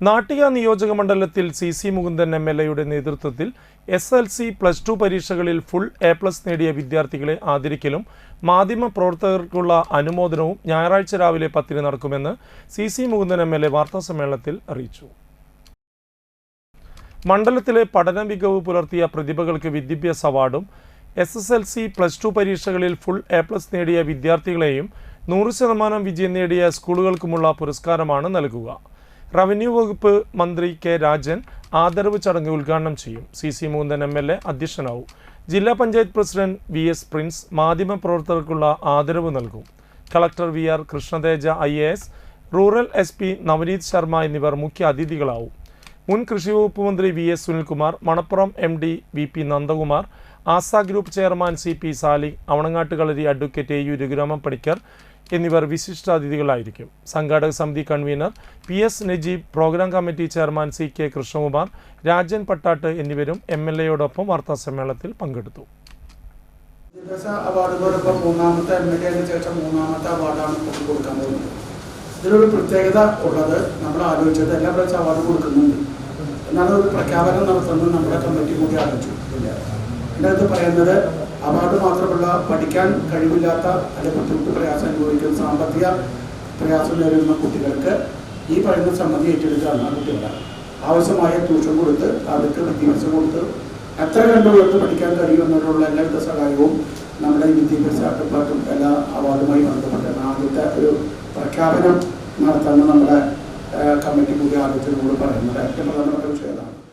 നാട്ടിക നിയോജക മണ്ഡലത്തിൽ C C Mukundan M L എയുടെ നേതൃത്വത്തിൽ S L C plus two പരീക്ഷകളിൽ ഫുൾ എ പ്ലസ് നേടിയ വിദ്യാർത്ഥികളെ ആദരിക്കലും മാധ്യമ പ്രവർത്തകർക്കുള്ള അനുമോദനവും ഞായറാഴ്ച രാവിലെ പത്തിന് നടക്കുമെന്ന് C C Mukundan M L A വാർത്താസമ്മേളനത്തിൽ അറിയിച്ചു. മണ്ഡലത്തിലെ പഠന മികവ് പുലർത്തിയ പ്രതിഭകൾക്ക് വിദ്യാഭ്യാസ അവാർഡും S S L C plus two പരീക്ഷകളിൽ ഫുൾ എ പ്ലസ് നേടിയ വിദ്യാർത്ഥികളെയും നൂറ് ശതമാനം വിജയം നേടിയ സ്കൂളുകൾക്കുമുള്ള പുരസ്കാരമാണ് നൽകുക. റവന്യൂ വകുപ്പ് മന്ത്രി കെ രാജൻ ആദരവ് ചടങ്ങ് ഉദ്ഘാടനം ചെയ്യും. C C Mukundan M L A അധ്യക്ഷനാവും. ജില്ലാ panchayat president V S Prince മാധ്യമപ്രവർത്തകർക്കുള്ള ആദരവ് നൽകും. Collector V R Krishnateja I A S rural S P Navneeth Sharma എന്നിവർ മുഖ്യ അതിഥികളാവും. മുൻ കൃഷി വകുപ്പ് മന്ത്രി V S Sunilkumar Manappuram M D V P Nandakumar Asa group chairman C P Sali Avanangattu Kalari advocate A U Raghuraman Panicker എന്നിവർ വിശിഷ്ടാതിഥികളായിരിക്കും സംഘാടക സമിതി convener P S Najeeb programme committee chairman C K Krishnakumar Rajan Pattatt എന്നിവരും M L എയോടൊപ്പം വാർത്താസമ്മേളനത്തിൽ പങ്കെടുത്തു. വിദ്യാഭ്യാസ അവാർഡുകളോടൊപ്പം മൂന്നാമത്തെ M L എന് ശേഷം മൂന്നാമത്തെ അവാർഡാണ് ഇപ്പോൾ കൊടുക്കാൻ പോകുന്നത്. ഇതിലൊരു പ്രത്യേകത ഉള്ളത് നമ്മൾ ആലോചിച്ചത് എല്ലാ പ്രാവശ്യം അവാർഡ് കൊടുക്കുന്നുണ്ട്. എന്നാണ് ഒരു പ്രഖ്യാപനം നടത്തുന്നത് നമ്മുടെ കമ്മിറ്റി കൂടി ആലോചിച്ചു. അടുത്ത് പറയുന്നത് അവാർഡ് മാത്രമല്ല പഠിക്കാൻ കഴിവില്ലാത്ത അല്ലെങ്കിൽ ബുദ്ധിമുട്ട് പ്രയാസം അനുഭവിക്കുന്ന സാമ്പത്തിക പ്രയാസം നേരിടുന്ന കുട്ടികൾക്ക് ഈ പറയുന്ന സമ്മതി ഏറ്റെടുക്കാൻ ആ കുട്ടികളെ ആവശ്യമായ ട്യൂഷൻ കൊടുത്ത് അവർക്ക് വിദ്യാഭ്യാസം കൊടുത്ത് എത്ര കണ്ടുകൊടുത്ത് പഠിക്കാൻ കഴിയുമെന്നുള്ള എല്ലാവിധ സഹായവും നമ്മുടെ വിദ്യാഭ്യാസ അട്ടപ്പാട്ടും എല്ലാ അവാർഡുമായി ബന്ധപ്പെട്ട് ആദ്യത്തെ ഒരു പ്രഖ്യാപനം നടത്താൻ നമ്മുടെ കമ്മിറ്റി കൂടി ആദ്യത്തിനോട് പറയുന്നത് ഏറ്റവും പ്രധാനപ്പെട്ട വിഷയമാണ്